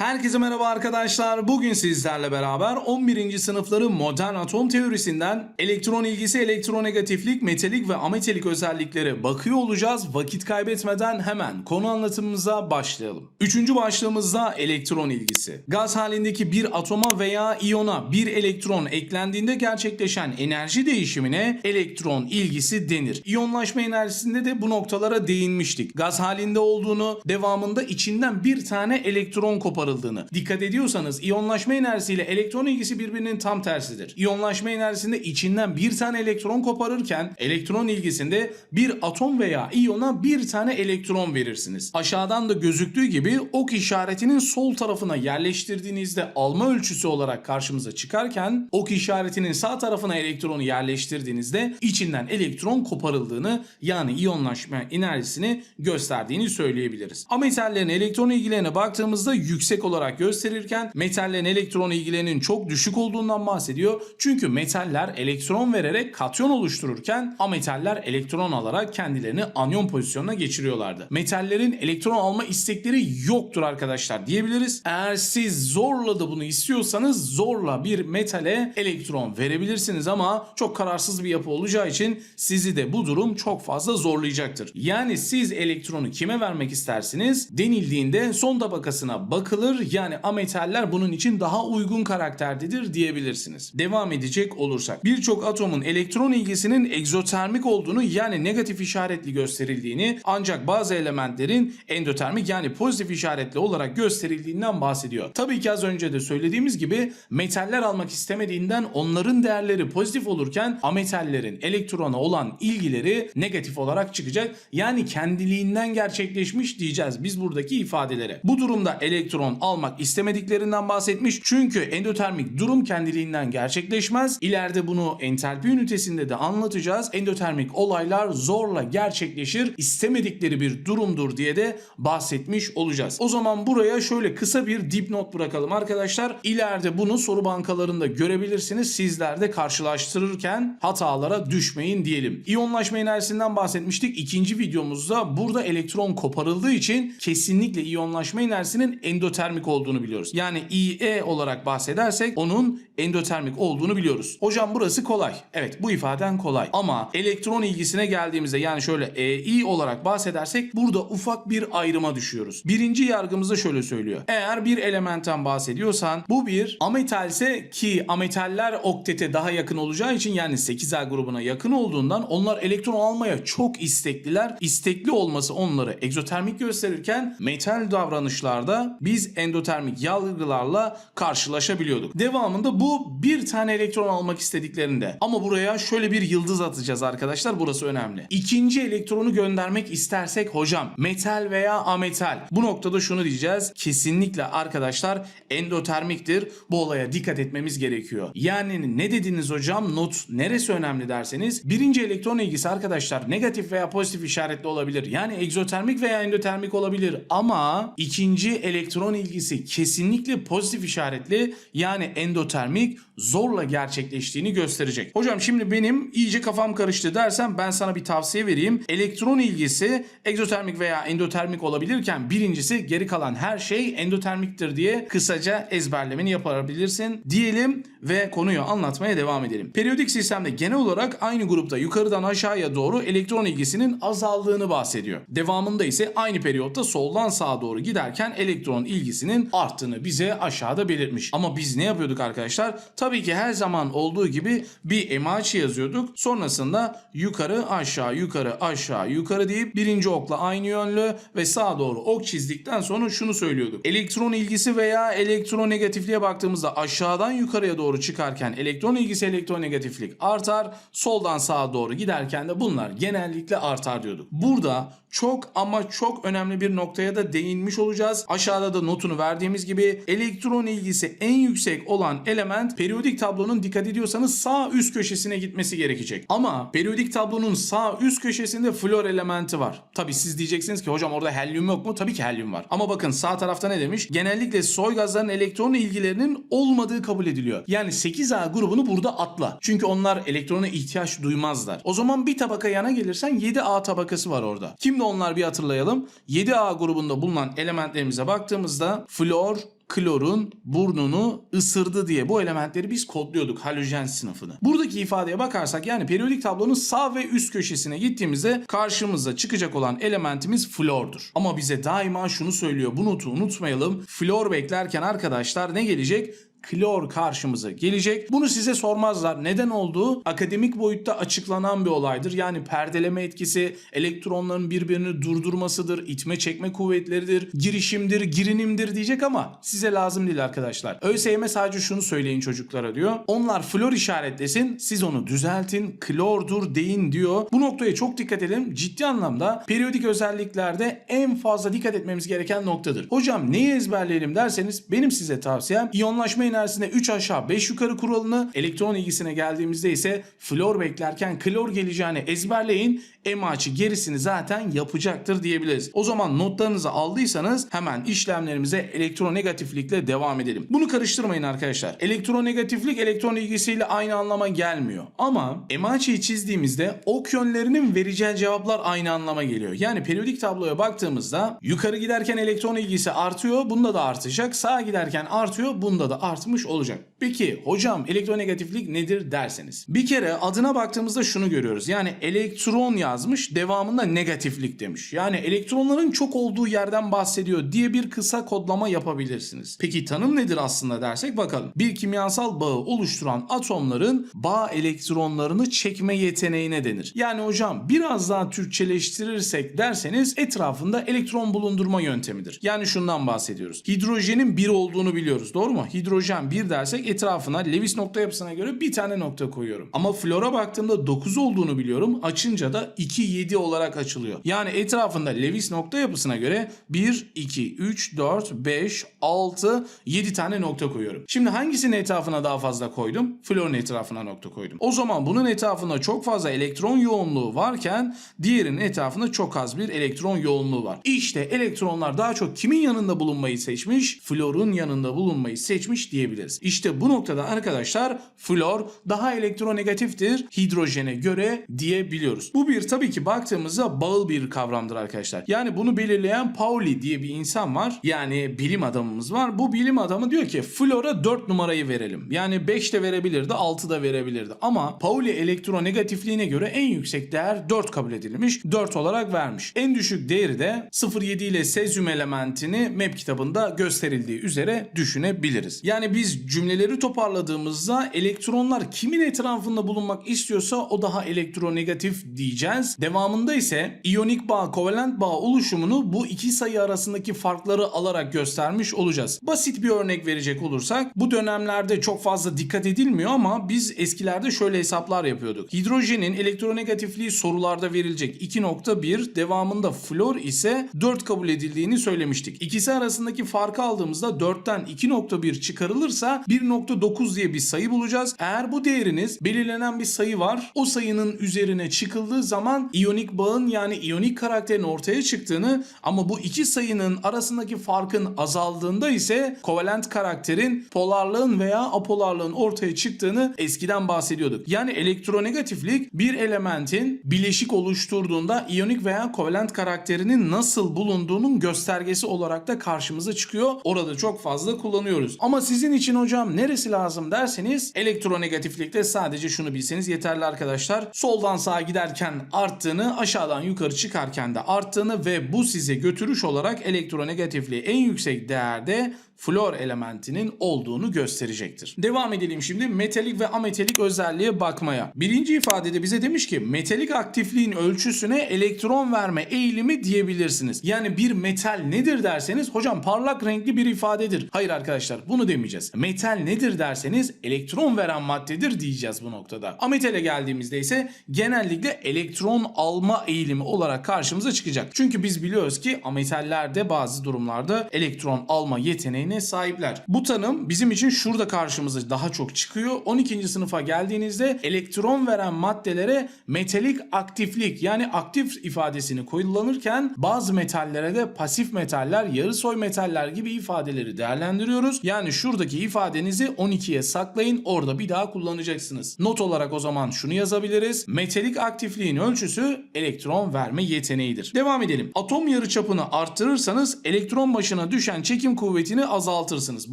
Herkese merhaba arkadaşlar. Bugün sizlerle beraber 11. sınıfları modern atom teorisinden elektron ilgisi, elektronegatiflik, metalik ve ametalik özelliklere bakıyor olacağız. Vakit kaybetmeden hemen konu anlatımımıza başlayalım. Üçüncü başlığımızda elektron ilgisi. Gaz halindeki bir atoma veya iyona bir elektron eklendiğinde gerçekleşen enerji değişimine elektron ilgisi denir. İyonlaşma enerjisinde de bu noktalara değinmiştik. Gaz halinde olduğunu, devamında içinden bir tane elektron koparıldığını. Dikkat ediyorsanız iyonlaşma enerjisiyle elektron ilgisi birbirinin tam tersidir. İyonlaşma enerjisinde içinden bir tane elektron koparırken elektron ilgisinde bir atom veya iyona bir tane elektron verirsiniz. Aşağıdan da gözüktüğü gibi ok işaretinin sol tarafına yerleştirdiğinizde alma ölçüsü olarak karşımıza çıkarken ok işaretinin sağ tarafına elektronu yerleştirdiğinizde içinden elektron koparıldığını yani iyonlaşma enerjisini gösterdiğini söyleyebiliriz. Ametallerin elektron ilgilerine baktığımızda yüksek olarak gösterirken metallerin elektron ilgilerinin çok düşük olduğundan bahsediyor. Çünkü metaller elektron vererek katyon oluştururken ametaller elektron alarak kendilerini anyon pozisyonuna geçiriyorlardı. Metallerin elektron alma istekleri yoktur arkadaşlar diyebiliriz. Eğer siz zorla da bunu istiyorsanız zorla bir metale elektron verebilirsiniz ama çok kararsız bir yapı olacağı için sizi de bu durum çok fazla zorlayacaktır. Yani siz elektronu kime vermek istersiniz? Denildiğinde son tabakasına bakılır yani ametaller bunun için daha uygun karakterdedir diyebilirsiniz. Devam edecek olursak birçok atomun elektron ilgisinin egzotermik olduğunu yani negatif işaretli gösterildiğini ancak bazı elementlerin endotermik yani pozitif işaretli olarak gösterildiğinden bahsediyor. Tabii ki az önce de söylediğimiz gibi metaller almak istemediğinden onların değerleri pozitif olurken ametallerin elektrona olan ilgileri negatif olarak çıkacak. Yani kendiliğinden gerçekleşmiş diyeceğiz biz buradaki ifadelere. Bu durumda elektron almak istemediklerinden bahsetmiş. Çünkü endotermik durum kendiliğinden gerçekleşmez. İleride bunu entalpi ünitesinde de anlatacağız. Endotermik olaylar zorla gerçekleşir. istemedikleri bir durumdur diye de bahsetmiş olacağız. O zaman buraya şöyle kısa bir dipnot bırakalım arkadaşlar. İleride bunu soru bankalarında görebilirsiniz. Sizler de karşılaştırırken hatalara düşmeyin diyelim. İyonlaşma enerjisinden bahsetmiştik. İkinci videomuzda burada elektron koparıldığı için kesinlikle iyonlaşma enerjisinin endotermik olduğunu biliyoruz. Yani IE olarak bahsedersek onun endotermik olduğunu biliyoruz. Hocam burası kolay. Evet bu ifaden kolay. Ama elektron ilgisine geldiğimizde yani şöyle EI olarak bahsedersek burada ufak bir ayrıma düşüyoruz. Birinci yargımızda şöyle söylüyor. Eğer bir elementten bahsediyorsan bu bir ametalse ki ametaller oktete daha yakın olacağı için yani 8A grubuna yakın olduğundan onlar elektron almaya çok istekliler. İstekli olması onları egzotermik gösterirken metal davranışlarda biz endotermik yargılarla karşılaşabiliyorduk. Devamında bu bir tane elektron almak istediklerinde ama buraya şöyle bir yıldız atacağız arkadaşlar burası önemli. İkinci elektronu göndermek istersek hocam metal veya ametal bu noktada şunu diyeceğiz kesinlikle arkadaşlar endotermiktir bu olaya dikkat etmemiz gerekiyor. Yani ne dediniz hocam not neresi önemli derseniz birinci elektron ilgisi arkadaşlar negatif veya pozitif işaretli olabilir. Yani egzotermik veya endotermik olabilir ama ikinci elektron ilgisi kesinlikle pozitif işaretli yani endotermik zorla gerçekleştiğini gösterecek. Hocam şimdi benim iyice kafam karıştı dersem ben sana bir tavsiye vereyim. Elektron ilgisi egzotermik veya endotermik olabilirken birincisi geri kalan her şey endotermiktir diye kısaca ezberlemeni yapabilirsin diyelim ve konuyu anlatmaya devam edelim. Periyodik sistemde genel olarak aynı grupta yukarıdan aşağıya doğru elektron ilgisinin azaldığını bahsediyor. Devamında ise aynı periyotta soldan sağa doğru giderken elektron ilgisinin arttığını bize aşağıda belirtmiş. Ama biz ne yapıyorduk arkadaşlar? Tabii ki her zaman olduğu gibi bir emaçı yazıyorduk. Sonrasında yukarı aşağı yukarı aşağı yukarı deyip birinci okla aynı yönlü ve sağa doğru ok çizdikten sonra şunu söylüyorduk. Elektron ilgisi veya elektronegatifliğe baktığımızda aşağıdan yukarıya doğru çıkarken elektron ilgisi elektronegatiflik artar. Soldan sağa doğru giderken de bunlar genellikle artar diyorduk. Burada çok ama çok önemli bir noktaya da değinmiş olacağız. Aşağıda da notunu verdiğimiz gibi elektron ilgisi en yüksek olan element periyodik tablonun dikkat ediyorsanız sağ üst köşesine gitmesi gerekecek. Ama periyodik tablonun sağ üst köşesinde flor elementi var. Tabi siz diyeceksiniz ki hocam orada helyum yok mu? Tabii ki helyum var. Ama bakın sağ tarafta ne demiş? Genellikle soy gazların elektron ilgilerinin olmadığı kabul ediliyor. Yani 8A grubunu burada atla. Çünkü onlar elektrona ihtiyaç duymazlar. O zaman bir tabaka yana gelirsen 7A tabakası var orada. Kimdi onlar bir hatırlayalım. 7A grubunda bulunan elementlerimize baktığımızda flor, klorun burnunu ısırdı diye bu elementleri biz kodluyorduk halojen sınıfını. Buradaki ifadeye bakarsak yani periyodik tablonun sağ ve üst köşesine gittiğimizde karşımıza çıkacak olan elementimiz flordur. Ama bize daima şunu söylüyor bu notu unutmayalım. Flor beklerken arkadaşlar ne gelecek? Klor karşımıza gelecek. Bunu size sormazlar. Neden olduğu akademik boyutta açıklanan bir olaydır. Yani perdeleme etkisi, elektronların birbirini durdurmasıdır, itme çekme kuvvetleridir, girişimdir, girinimdir diyecek ama size lazım değil arkadaşlar. ÖSYM sadece şunu söyleyin çocuklara diyor. Onlar flor işaretlesin, siz onu düzeltin, klordur deyin diyor. Bu noktaya çok dikkat edin. Ciddi anlamda periyodik özelliklerde en fazla dikkat etmemiz gereken noktadır. Hocam neyi ezberleyelim derseniz benim size tavsiyem iyonlaşma enerjisinde 3 aşağı 5 yukarı kuralını elektron ilgisine geldiğimizde ise flor beklerken klor geleceğini ezberleyin. EMAÇ'ı gerisini zaten yapacaktır diyebiliriz. O zaman notlarınızı aldıysanız hemen işlemlerimize elektronegatiflikle devam edelim. Bunu karıştırmayın arkadaşlar. Elektronegatiflik elektron ilgisiyle aynı anlama gelmiyor. Ama EMAÇ'ı çizdiğimizde ok yönlerinin vereceği cevaplar aynı anlama geliyor. Yani periyodik tabloya baktığımızda yukarı giderken elektron ilgisi artıyor. Bunda da artacak. Sağa giderken artıyor. Bunda da artmış olacak. Peki hocam elektronegatiflik nedir derseniz. Bir kere adına baktığımızda şunu görüyoruz. Yani elektron yazmış devamında negatiflik demiş. Yani elektronların çok olduğu yerden bahsediyor diye bir kısa kodlama yapabilirsiniz. Peki tanım nedir aslında dersek bakalım. Bir kimyasal bağı oluşturan atomların bağ elektronlarını çekme yeteneğine denir. Yani hocam biraz daha Türkçeleştirirsek derseniz etrafında elektron bulundurma yöntemidir. Yani şundan bahsediyoruz. Hidrojenin bir olduğunu biliyoruz doğru mu? Hidrojen bir dersek etrafına Lewis nokta yapısına göre bir tane nokta koyuyorum. Ama flora baktığımda 9 olduğunu biliyorum. Açınca da 2, 7 olarak açılıyor. Yani etrafında Lewis nokta yapısına göre 1, 2, 3, 4, 5, 6, 7 tane nokta koyuyorum. Şimdi hangisinin etrafına daha fazla koydum? Florun etrafına nokta koydum. O zaman bunun etrafında çok fazla elektron yoğunluğu varken diğerinin etrafında çok az bir elektron yoğunluğu var. İşte elektronlar daha çok kimin yanında bulunmayı seçmiş? Florun yanında bulunmayı seçmiş diyebiliriz. İşte bu noktada arkadaşlar flor daha elektronegatiftir hidrojene göre diyebiliyoruz. Bu bir tabii ki baktığımızda bağıl bir kavramdır arkadaşlar. Yani bunu belirleyen Pauli diye bir insan var. Yani bilim adamımız var. Bu bilim adamı diyor ki flora 4 numarayı verelim. Yani 5 de verebilirdi 6 da verebilirdi. Ama Pauli elektronegatifliğine göre en yüksek değer 4 kabul edilmiş. 4 olarak vermiş. En düşük değeri de 0.7 ile sezyum elementini map kitabında gösterildiği üzere düşünebiliriz. Yani biz cümleleri toparladığımızda elektronlar kimin etrafında bulunmak istiyorsa o daha elektronegatif diyeceğiz. Devamında ise iyonik bağ, kovalent bağ oluşumunu bu iki sayı arasındaki farkları alarak göstermiş olacağız. Basit bir örnek verecek olursak bu dönemlerde çok fazla dikkat edilmiyor ama biz eskilerde şöyle hesaplar yapıyorduk. Hidrojenin elektronegatifliği sorularda verilecek 2.1 devamında flor ise 4 kabul edildiğini söylemiştik. İkisi arasındaki farkı aldığımızda 4'ten 2.1 çıkarılırsa 1.9 diye bir sayı bulacağız. Eğer bu değeriniz belirlenen bir sayı var. O sayının üzerine çıkıldığı zaman iyonik bağın yani iyonik karakterin ortaya çıktığını ama bu iki sayının arasındaki farkın azaldığında ise kovalent karakterin polarlığın veya apolarlığın ortaya çıktığını eskiden bahsediyorduk. Yani elektronegatiflik bir elementin bileşik oluşturduğunda iyonik veya kovalent karakterinin nasıl bulunduğunun göstergesi olarak da karşımıza çıkıyor. Orada çok fazla kullanıyoruz. Ama sizin için hocam neresi lazım derseniz elektronegatiflikte sadece şunu bilseniz yeterli arkadaşlar. Soldan sağa giderken arttığını, aşağıdan yukarı çıkarken de arttığını ve bu size götürüş olarak elektronegatifliği en yüksek değerde flor elementinin olduğunu gösterecektir. Devam edelim şimdi metalik ve ametalik özelliğe bakmaya. Birinci ifadede bize demiş ki metalik aktifliğin ölçüsüne elektron verme eğilimi diyebilirsiniz. Yani bir metal nedir derseniz hocam parlak renkli bir ifadedir. Hayır arkadaşlar bunu demeyeceğiz. Metal nedir derseniz elektron veren maddedir diyeceğiz bu noktada. Ametale geldiğimizde ise genellikle elektron alma eğilimi olarak karşımıza çıkacak. Çünkü biz biliyoruz ki ametallerde bazı durumlarda elektron alma yeteneğine sahipler. Bu tanım bizim için şurada karşımıza daha çok çıkıyor. 12. sınıfa geldiğinizde elektron veren maddelere metalik aktiflik yani aktif ifadesini kullanırken bazı metallere de pasif metaller, yarı soy metaller gibi ifadeleri değerlendiriyoruz. Yani şurada Şuradaki ifadenizi 12'ye saklayın. Orada bir daha kullanacaksınız. Not olarak o zaman şunu yazabiliriz. Metalik aktifliğin ölçüsü elektron verme yeteneğidir. Devam edelim. Atom yarıçapını arttırırsanız elektron başına düşen çekim kuvvetini azaltırsınız.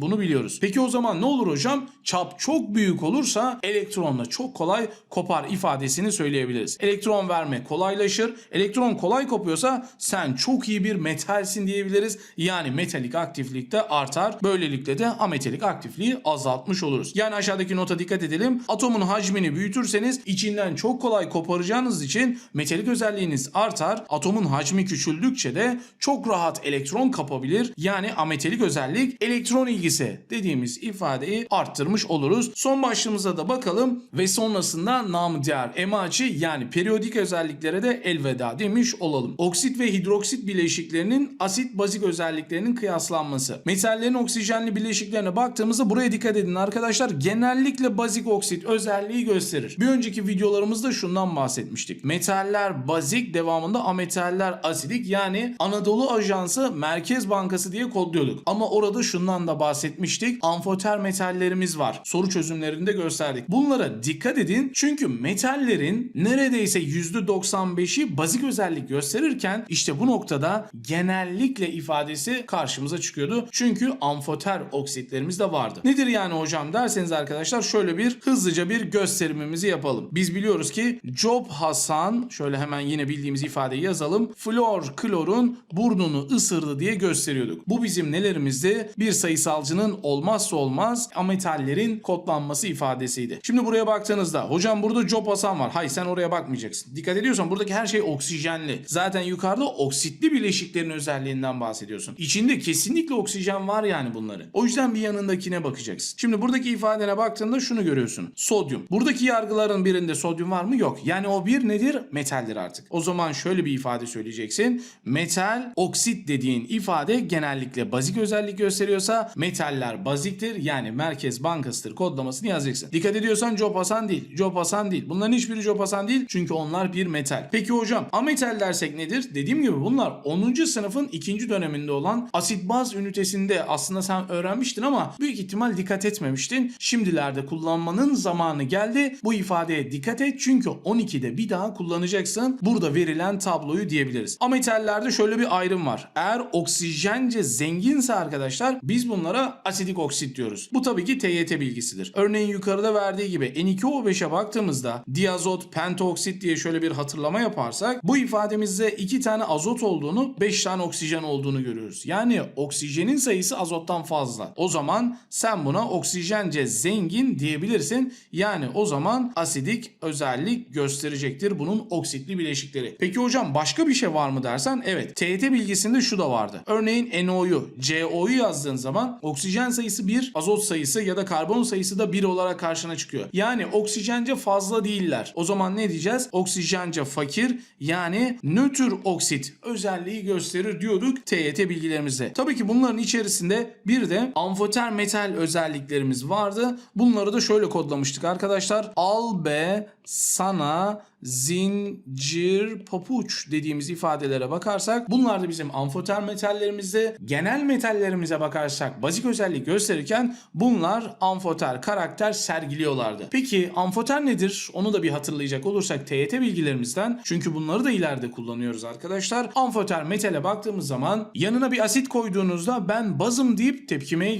Bunu biliyoruz. Peki o zaman ne olur hocam? Çap çok büyük olursa elektronla çok kolay kopar ifadesini söyleyebiliriz. Elektron verme kolaylaşır. Elektron kolay kopuyorsa sen çok iyi bir metalsin diyebiliriz. Yani metalik aktiflik de artar. Böylelikle de ametalik aktifliği azaltmış oluruz. Yani aşağıdaki nota dikkat edelim. Atomun hacmini büyütürseniz içinden çok kolay koparacağınız için metalik özelliğiniz artar. Atomun hacmi küçüldükçe de çok rahat elektron kapabilir. Yani ametalik özellik elektron ilgisi dediğimiz ifadeyi arttırmış oluruz. Son başlığımıza da bakalım ve sonrasında namı diğer emaçi yani periyodik özelliklere de elveda demiş olalım. Oksit ve hidroksit bileşiklerinin asit bazik özelliklerinin kıyaslanması. Metallerin oksijenli bileşiklerine baktığımızda buraya dikkat edin arkadaşlar. Genellikle bazik oksit özelliği gösterir. Bir önceki videolarımızda şundan bahsetmiştik. Metaller bazik devamında ametaller asidik yani Anadolu Ajansı Merkez Bankası diye kodluyorduk. Ama orada şundan da bahsetmiştik. Amfoter metallerimiz var. Soru çözümlerinde gösterdik. Bunlara dikkat edin çünkü metallerin neredeyse %95'i bazik özellik gösterirken işte bu noktada genellikle ifadesi karşımıza çıkıyordu. Çünkü amfoter oksitlerimiz de vardı. Nedir yani hocam derseniz arkadaşlar şöyle bir hızlıca bir gösterimimizi yapalım. Biz biliyoruz ki Job Hasan şöyle hemen yine bildiğimiz ifadeyi yazalım. Flor klorun burnunu ısırdı diye gösteriyorduk. Bu bizim nelerimizdi? Bir sayısalcının olmazsa olmaz ametallerin kodlanması ifadesiydi. Şimdi buraya baktığınızda hocam burada Job Hasan var. Hayır sen oraya bakmayacaksın. Dikkat ediyorsan buradaki her şey oksijenli. Zaten yukarıda oksitli bileşiklerin özelliğinden bahsediyorsun. İçinde kesinlikle oksijen var yani bunları. O yüzden bir yanındakine bakacaksın. Şimdi buradaki ifadene baktığında şunu görüyorsun. Sodyum. Buradaki yargıların birinde sodyum var mı? Yok. Yani o bir nedir? Metaldir artık. O zaman şöyle bir ifade söyleyeceksin. Metal, oksit dediğin ifade genellikle bazik özellik gösteriyorsa metaller baziktir. Yani Merkez Bankası'dır kodlamasını yazacaksın. Dikkat ediyorsan Job Hasan değil. Job Hasan değil. Bunların hiçbiri Job Hasan değil. Çünkü onlar bir metal. Peki hocam ametal dersek nedir? Dediğim gibi bunlar 10. sınıfın ikinci döneminde olan asit baz ünitesinde aslında sen öğrenmiştin ama büyük ihtimal dikkat etmemiştin. Şimdilerde kullanmanın zamanı geldi. Bu ifadeye dikkat et çünkü 12'de bir daha kullanacaksın. Burada verilen tabloyu diyebiliriz. Ametallerde şöyle bir ayrım var. Eğer oksijence zenginse arkadaşlar biz bunlara asidik oksit diyoruz. Bu tabii ki TYT bilgisidir. Örneğin yukarıda verdiği gibi N2O5'e baktığımızda diazot pentaoksit diye şöyle bir hatırlama yaparsak bu ifademizde 2 tane azot olduğunu 5 tane oksijen olduğunu görüyoruz. Yani oksijenin sayısı azottan fazla. O zaman sen buna oksijence zengin diyebilirsin. Yani o zaman asidik özellik gösterecektir bunun oksitli bileşikleri. Peki hocam başka bir şey var mı dersen evet. TET bilgisinde şu da vardı. Örneğin NO'yu, CO'yu yazdığın zaman oksijen sayısı 1, azot sayısı ya da karbon sayısı da 1 olarak karşına çıkıyor. Yani oksijence fazla değiller. O zaman ne diyeceğiz? Oksijence fakir yani nötr oksit özelliği gösterir diyorduk TYT bilgilerimizde. Tabii ki bunların içerisinde bir de amfoter metal özelliklerimiz vardı. Bunları da şöyle kodlamıştık arkadaşlar. Al be sana zincir papuç dediğimiz ifadelere bakarsak bunlar da bizim amfoter metallerimizde genel metallerimize bakarsak bazik özellik gösterirken bunlar amfoter karakter sergiliyorlardı. Peki amfoter nedir? Onu da bir hatırlayacak olursak TYT bilgilerimizden çünkü bunları da ileride kullanıyoruz arkadaşlar. Amfoter metale baktığımız zaman yanına bir asit koyduğunuzda ben bazım deyip tepkimeye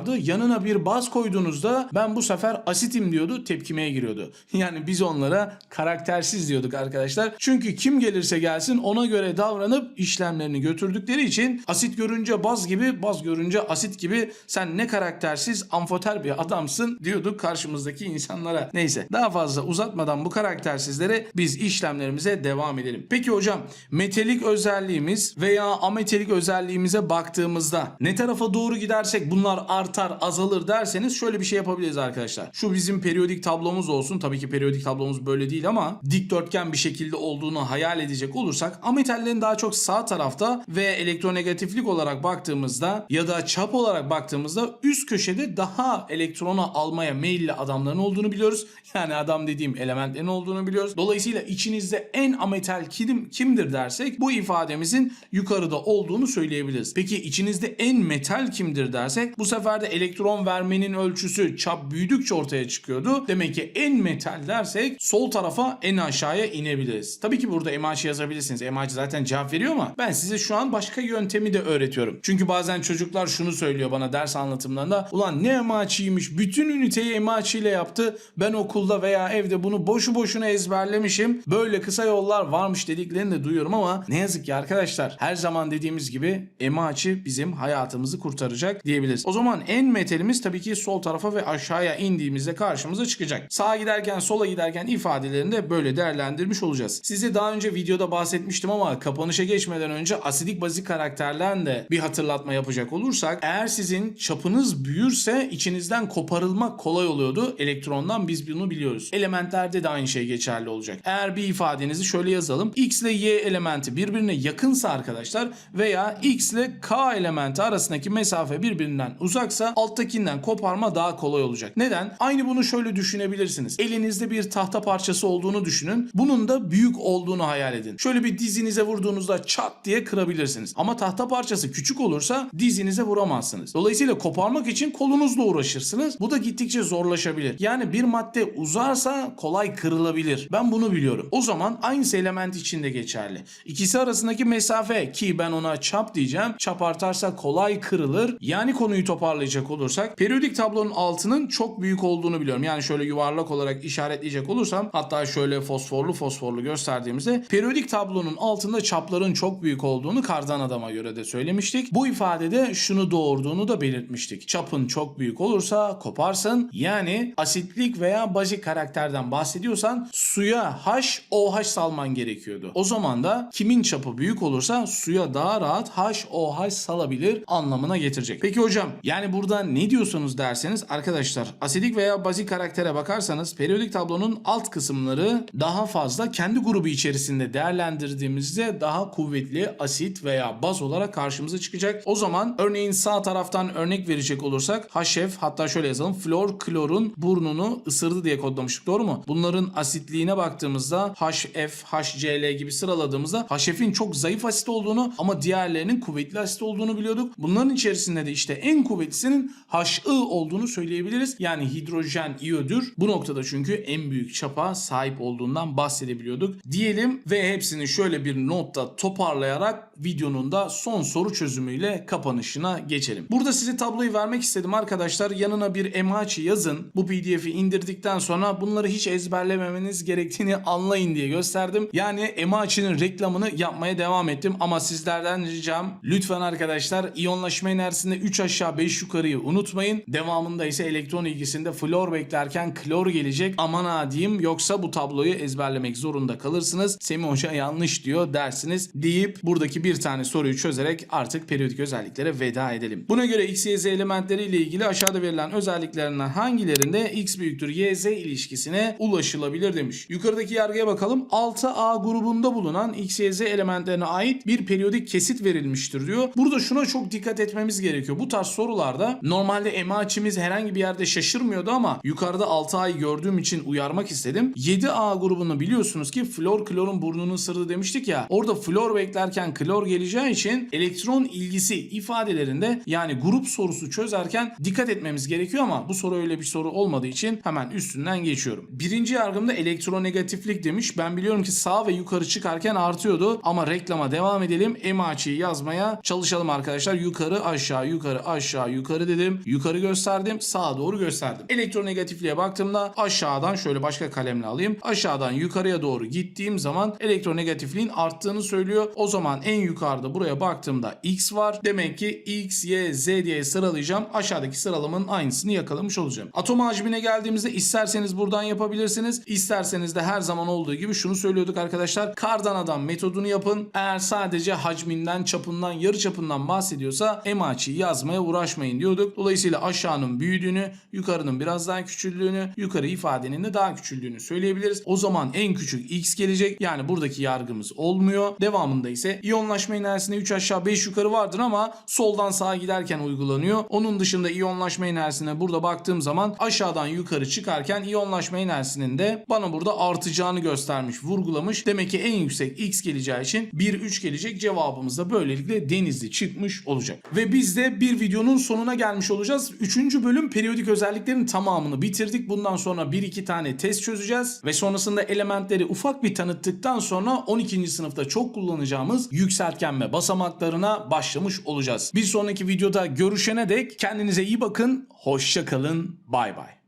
giriyorlardı. Yanına bir baz koyduğunuzda ben bu sefer asitim diyordu tepkimeye giriyordu. Yani biz onlara karaktersiz diyorduk arkadaşlar. Çünkü kim gelirse gelsin ona göre davranıp işlemlerini götürdükleri için asit görünce baz gibi, baz görünce asit gibi sen ne karaktersiz amfoter bir adamsın diyorduk karşımızdaki insanlara. Neyse daha fazla uzatmadan bu karaktersizlere biz işlemlerimize devam edelim. Peki hocam metalik özelliğimiz veya ametalik özelliğimize baktığımızda ne tarafa doğru gidersek bunlar artar azalır derseniz şöyle bir şey yapabiliriz arkadaşlar. Şu bizim periyodik tablomuz olsun. Tabii ki periyodik tablomuz böyle değil ama dikdörtgen bir şekilde olduğunu hayal edecek olursak ametallerin daha çok sağ tarafta ve elektronegatiflik olarak baktığımızda ya da çap olarak baktığımızda üst köşede daha elektronu almaya meyilli adamların olduğunu biliyoruz. Yani adam dediğim elementlerin olduğunu biliyoruz. Dolayısıyla içinizde en ametal kim, kimdir dersek bu ifademizin yukarıda olduğunu söyleyebiliriz. Peki içinizde en metal kimdir dersek bu sefer sefer de elektron vermenin ölçüsü çap büyüdükçe ortaya çıkıyordu. Demek ki en metal dersek sol tarafa en aşağıya inebiliriz. Tabii ki burada MH yazabilirsiniz. MH zaten cevap veriyor ama ben size şu an başka yöntemi de öğretiyorum. Çünkü bazen çocuklar şunu söylüyor bana ders anlatımlarında. Ulan ne MH'ymiş bütün üniteyi MH ile yaptı. Ben okulda veya evde bunu boşu boşuna ezberlemişim. Böyle kısa yollar varmış dediklerini de duyuyorum ama ne yazık ki arkadaşlar her zaman dediğimiz gibi MH'i bizim hayatımızı kurtaracak diyebiliriz. O zaman en metalimiz tabii ki sol tarafa ve aşağıya indiğimizde karşımıza çıkacak. Sağa giderken sola giderken ifadelerini de böyle değerlendirmiş olacağız. Size daha önce videoda bahsetmiştim ama kapanışa geçmeden önce asidik bazik karakterlerden de bir hatırlatma yapacak olursak eğer sizin çapınız büyürse içinizden koparılmak kolay oluyordu. Elektrondan biz bunu biliyoruz. Elementlerde de aynı şey geçerli olacak. Eğer bir ifadenizi şöyle yazalım. X ile Y elementi birbirine yakınsa arkadaşlar veya X ile K elementi arasındaki mesafe birbirinden uzaksa alttakinden koparma daha kolay olacak. Neden? Aynı bunu şöyle düşünebilirsiniz. Elinizde bir tahta parçası olduğunu düşünün. Bunun da büyük olduğunu hayal edin. Şöyle bir dizinize vurduğunuzda çat diye kırabilirsiniz. Ama tahta parçası küçük olursa dizinize vuramazsınız. Dolayısıyla koparmak için kolunuzla uğraşırsınız. Bu da gittikçe zorlaşabilir. Yani bir madde uzarsa kolay kırılabilir. Ben bunu biliyorum. O zaman aynısı element için de geçerli. İkisi arasındaki mesafe ki ben ona çap diyeceğim. Çap artarsa kolay kırılır. Yani konuyu toparlayacak olursak periyodik tablonun altının çok büyük olduğunu biliyorum. Yani şöyle yuvarlak olarak işaretleyecek olursam hatta şöyle fosforlu fosforlu gösterdiğimizde periyodik tablonun altında çapların çok büyük olduğunu kardan adama göre de söylemiştik. Bu ifadede şunu doğurduğunu da belirtmiştik. Çapın çok büyük olursa koparsın. Yani asitlik veya bazik karakterden bahsediyorsan suya H, OH salman gerekiyordu. O zaman da kimin çapı büyük olursa suya daha rahat H, OH salabilir anlamına getirecek. Peki hocam yani burada ne diyorsunuz derseniz arkadaşlar asidik veya bazik karaktere bakarsanız periyodik tablonun alt kısımları daha fazla kendi grubu içerisinde değerlendirdiğimizde daha kuvvetli asit veya baz olarak karşımıza çıkacak. O zaman örneğin sağ taraftan örnek verecek olursak HF hatta şöyle yazalım flor klorun burnunu ısırdı diye kodlamıştık doğru mu? Bunların asitliğine baktığımızda HF, HCl gibi sıraladığımızda HF'in çok zayıf asit olduğunu ama diğerlerinin kuvvetli asit olduğunu biliyorduk. Bunların içerisinde de işte en kuvvetlisinin HI olduğunu söyleyebiliriz. Yani hidrojen iyodür. Bu noktada çünkü en büyük çapa sahip olduğundan bahsedebiliyorduk. Diyelim ve hepsini şöyle bir notta toparlayarak videonun da son soru çözümüyle kapanışına geçelim. Burada size tabloyu vermek istedim arkadaşlar. Yanına bir MH yazın. Bu pdf'i indirdikten sonra bunları hiç ezberlememeniz gerektiğini anlayın diye gösterdim. Yani MH'nin reklamını yapmaya devam ettim ama sizlerden ricam lütfen arkadaşlar iyonlaşma enerjisinde 3 aşağı 5 yukarıyı unutmayın. Devamında ise elektron ilgisinde flor beklerken klor gelecek. Aman ha diyeyim yoksa bu tabloyu ezberlemek zorunda kalırsınız. Semih Hoca yanlış diyor dersiniz deyip buradaki bir tane soruyu çözerek artık periyodik özelliklere veda edelim. Buna göre X, Y, Z elementleri ile ilgili aşağıda verilen özelliklerinden hangilerinde X büyüktür Y, Z ilişkisine ulaşılabilir demiş. Yukarıdaki yargıya bakalım. 6A grubunda bulunan X, Y, Z elementlerine ait bir periyodik kesit verilmiştir diyor. Burada şuna çok dikkat etmemiz gerekiyor. Bu tarz sorularda normalde MH'imiz herhangi bir yerde şaşırmıyordu ama yukarıda 6A'yı gördüğüm için uyarmak istedim. 7A grubunu biliyorsunuz ki flor klorun burnunun sırrı demiştik ya. Orada flor beklerken klor geleceği için elektron ilgisi ifadelerinde yani grup sorusu çözerken dikkat etmemiz gerekiyor ama bu soru öyle bir soru olmadığı için hemen üstünden geçiyorum. Birinci yargımda elektronegatiflik demiş. Ben biliyorum ki sağ ve yukarı çıkarken artıyordu ama reklama devam edelim. MH'yi yazmaya çalışalım arkadaşlar. Yukarı aşağı yukarı aşağı yukarı dedim. Yukarı gösterdim. Sağa doğru gösterdim. Elektronegatifliğe baktığımda aşağıdan şöyle başka kalemle alayım. Aşağıdan yukarıya doğru gittiğim zaman elektronegatifliğin arttığını söylüyor. O zaman en yukarıda buraya baktığımda X var. Demek ki X, Y, Z diye sıralayacağım. Aşağıdaki sıralamanın aynısını yakalamış olacağım. Atom hacmine geldiğimizde isterseniz buradan yapabilirsiniz. İsterseniz de her zaman olduğu gibi şunu söylüyorduk arkadaşlar. Kardan adam metodunu yapın. Eğer sadece hacminden, çapından, yarı çapından bahsediyorsa MH'yi yazmaya uğraşmayın diyorduk. Dolayısıyla aşağının büyüdüğünü, yukarının biraz daha küçüldüğünü, yukarı ifadenin de daha küçüldüğünü söyleyebiliriz. O zaman en küçük X gelecek. Yani buradaki yargımız olmuyor. Devamında ise iyonlaşma enerjisinde 3 aşağı 5 yukarı vardır ama soldan sağa giderken uygulanıyor. Onun dışında iyonlaşma enerjisine burada baktığım zaman aşağıdan yukarı çıkarken iyonlaşma enerjisinin de bana burada artacağını göstermiş, vurgulamış. Demek ki en yüksek X geleceği için 1 3 gelecek. Cevabımız da böylelikle denizli çıkmış olacak. Ve biz de bir videonun sonuna sonuna gelmiş olacağız. Üçüncü bölüm periyodik özelliklerin tamamını bitirdik. Bundan sonra bir iki tane test çözeceğiz. Ve sonrasında elementleri ufak bir tanıttıktan sonra 12. sınıfta çok kullanacağımız yükseltgenme basamaklarına başlamış olacağız. Bir sonraki videoda görüşene dek kendinize iyi bakın. Hoşça kalın. Bay bay.